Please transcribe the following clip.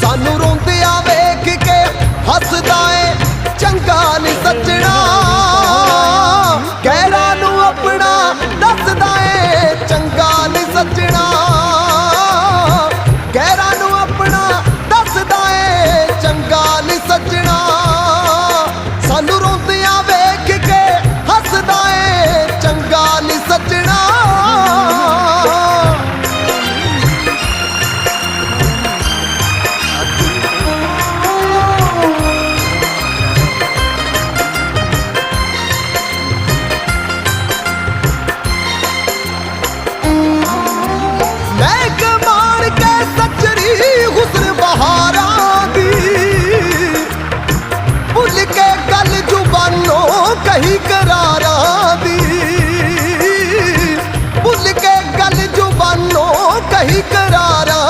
ਸਾਨੂੰ ਰੋਂਦਿਆਂ ਵੇਖ ਕੇ ਹੱਸਦਾ ਏ ਚੰਗਾ ਨਹੀਂ ਸੱਜਣਾ। যারা